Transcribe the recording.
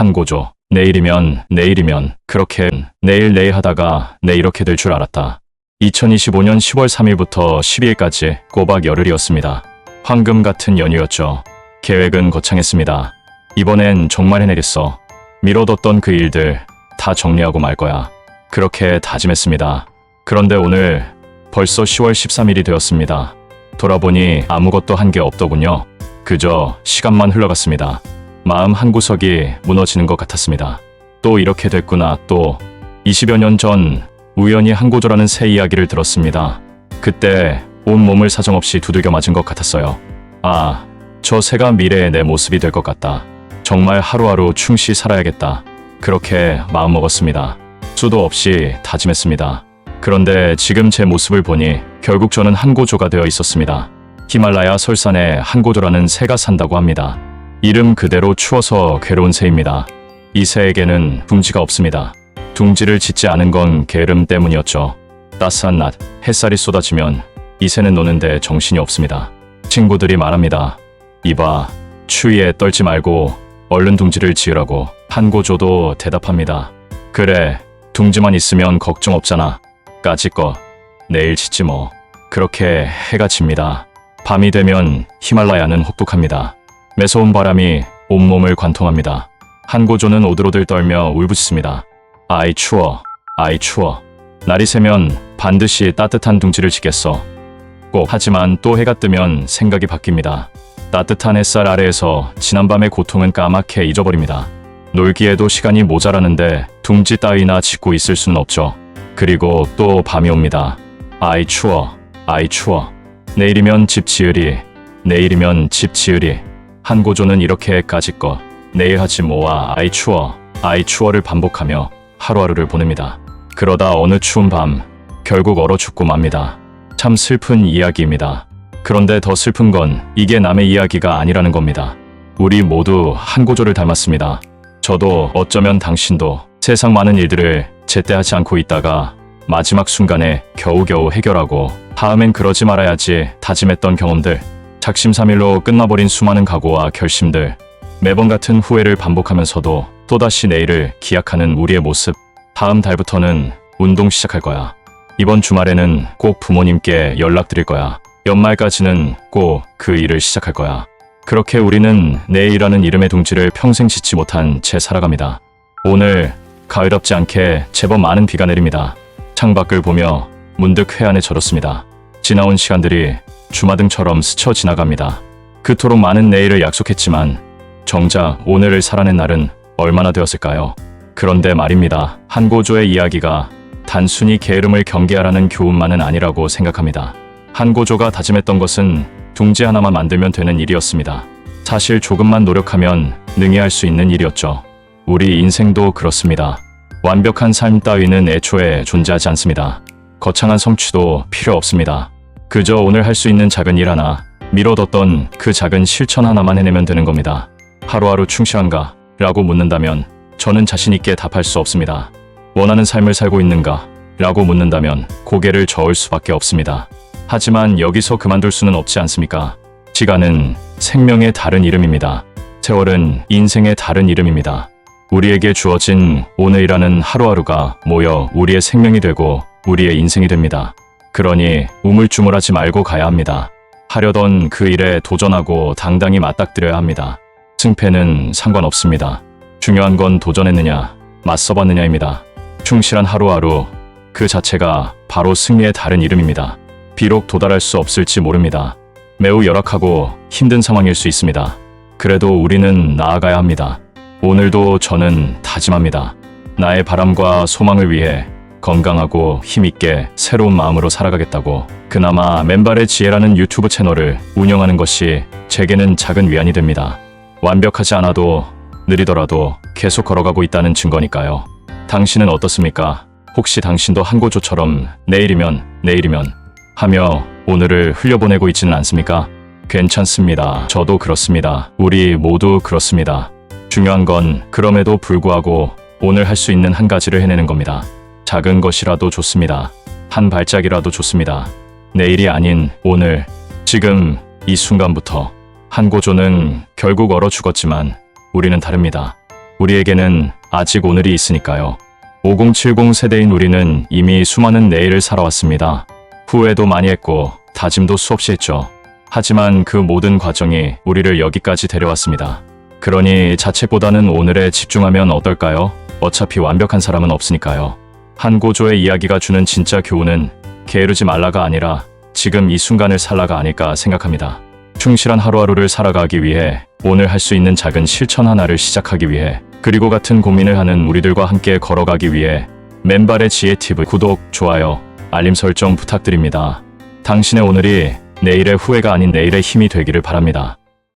한고조. 내일이면 내일이면 그렇게 내일 내일 하다가 내 이렇게 될 줄 알았다. 2025년 10월 3일부터 12일까지 꼬박 열흘이었습니다. 황금 같은 연휴였죠. 계획은 거창했습니다. 이번엔 정말 해내겠어. 미뤄뒀던 그 일들 다 정리하고 말 거야. 그렇게 다짐했습니다. 그런데 오늘 벌써 10월 13일이 되었습니다. 돌아보니 아무것도 한 게 없더군요. 그저 시간만 흘러갔습니다. 마음 한구석이 무너지는 것 같았습니다. 또 이렇게 됐구나 또 20여 년 전 우연히 한고조라는 새 이야기를 들었습니다. 그때 온 몸을 사정없이 두들겨 맞은 것 같았어요. 아, 저 새가 미래의 내 모습이 될 것 같다. 정말 하루하루 충실히 살아야겠다. 그렇게 마음먹었습니다. 수도 없이 다짐했습니다. 그런데 지금 제 모습을 보니 결국 저는 한고조가 되어 있었습니다. 히말라야 설산에 한고조라는 새가 산다고 합니다. 이름 그대로 추워서 괴로운 새입니다. 이 새에게는 둥지가 없습니다. 둥지를 짓지 않은 건 게으름 때문이었죠. 따스한 낮, 햇살이 쏟아지면 이 새는 노는데 정신이 없습니다. 친구들이 말합니다. 이봐, 추위에 떨지 말고 얼른 둥지를 지으라고 한고조도 대답합니다. 그래, 둥지만 있으면 걱정 없잖아. 까짓 거 내일 짓지 뭐. 그렇게 해가 집니다. 밤이 되면 히말라야는 혹독합니다. 매서운 바람이 온몸을 관통합니다. 한 고조는 오들오들 떨며 울부짖습니다. 아이 추워, 아이 추워. 날이 새면 반드시 따뜻한 둥지를 지겠어. 꼭 하지만 또 해가 뜨면 생각이 바뀝니다. 따뜻한 햇살 아래에서 지난밤의 고통은 까맣게 잊어버립니다. 놀기에도 시간이 모자라는데 둥지 따위나 짓고 있을 수는 없죠. 그리고 또 밤이 옵니다. 아이 추워, 아이 추워. 내일이면 집 지으리, 내일이면 집 지으리. 한고조는 이렇게까지 거, 내일 하지 뭐와 아이 추워, 아이 추워를 반복하며 하루하루를 보냅니다. 그러다 어느 추운 밤, 결국 얼어 죽고 맙니다. 참 슬픈 이야기입니다. 그런데 더 슬픈 건 이게 남의 이야기가 아니라는 겁니다. 우리 모두 한고조를 닮았습니다. 저도 어쩌면 당신도 세상 많은 일들을 제때 하지 않고 있다가 마지막 순간에 겨우겨우 해결하고 다음엔 그러지 말아야지 다짐했던 경험들, 작심삼일로 끝나버린 수많은 각오와 결심들, 매번 같은 후회를 반복하면서도 또다시 내일을 기약하는 우리의 모습. 다음 달부터는 운동 시작할 거야. 이번 주말에는 꼭 부모님께 연락드릴 거야. 연말까지는 꼭 그 일을 시작할 거야. 그렇게 우리는 내일이라는 이름의 둥지를 평생 짓지 못한 채 살아갑니다. 오늘 가을답지 않게 제법 많은 비가 내립니다. 창밖을 보며 문득 회한에 절었습니다. 지나온 시간들이 주마등처럼 스쳐 지나갑니다. 그토록 많은 내일을 약속했지만 정작 오늘을 살아낸 날은 얼마나 되었을까요? 그런데 말입니다. 한 고조의 이야기가 단순히 게으름을 경계하라는 교훈만은 아니라고 생각합니다. 한 고조가 다짐했던 것은 둥지 하나만 만들면 되는 일이었습니다. 사실 조금만 노력하면 능히 할 수 있는 일이었죠. 우리 인생도 그렇습니다. 완벽한 삶 따위는 애초에 존재하지 않습니다. 거창한 성취도 필요 없습니다. 그저 오늘 할 수 있는 작은 일 하나, 미뤄뒀던 그 작은 실천 하나만 해내면 되는 겁니다. 하루하루 충실한가? 라고 묻는다면 저는 자신있게 답할 수 없습니다. 원하는 삶을 살고 있는가? 라고 묻는다면 고개를 저을 수밖에 없습니다. 하지만 여기서 그만둘 수는 없지 않습니까? 시간은 생명의 다른 이름입니다. 세월은 인생의 다른 이름입니다. 우리에게 주어진 오늘이라는 하루하루가 모여 우리의 생명이 되고 우리의 인생이 됩니다. 그러니 우물쭈물하지 말고 가야 합니다. 하려던 그 일에 도전하고 당당히 맞닥뜨려야 합니다. 승패는 상관없습니다. 중요한 건 도전했느냐, 맞서봤느냐입니다. 충실한 하루하루 그 자체가 바로 승리의 다른 이름입니다. 비록 도달할 수 없을지 모릅니다. 매우 열악하고 힘든 상황일 수 있습니다. 그래도 우리는 나아가야 합니다. 오늘도 저는 다짐합니다. 나의 바람과 소망을 위해 건강하고 힘있게 새로운 마음으로 살아가겠다고 그나마 맨발의 지혜라는 유튜브 채널을 운영하는 것이 제게는 작은 위안이 됩니다. 완벽하지 않아도 느리더라도 계속 걸어가고 있다는 증거니까요. 당신은 어떻습니까? 혹시 당신도 한고조처럼 내일이면 내일이면 하며 오늘을 흘려보내고 있지는 않습니까? 괜찮습니다. 저도 그렇습니다. 우리 모두 그렇습니다. 중요한 건 그럼에도 불구하고 오늘 할 수 있는 한 가지를 해내는 겁니다. 작은 것이라도 좋습니다. 한 발짝이라도 좋습니다. 내일이 아닌 오늘, 지금 이 순간부터 한고조는 결국 얼어 죽었지만 우리는 다릅니다. 우리에게는 아직 오늘이 있으니까요. 5070 세대인 우리는 이미 수많은 내일을 살아왔습니다. 후회도 많이 했고 다짐도 수없이 했죠. 하지만 그 모든 과정이 우리를 여기까지 데려왔습니다. 그러니 자책보다는 오늘에 집중하면 어떨까요? 어차피 완벽한 사람은 없으니까요. 한 고조의 이야기가 주는 진짜 교훈은 게으르지 말라가 아니라 지금 이 순간을 살라가 아닐까 생각합니다. 충실한 하루하루를 살아가기 위해 오늘 할 수 있는 작은 실천 하나를 시작하기 위해 그리고 같은 고민을 하는 우리들과 함께 걸어가기 위해 맨발의 지혜 팁을 구독, 좋아요, 알림 설정 부탁드립니다. 당신의 오늘이 내일의 후회가 아닌 내일의 힘이 되기를 바랍니다.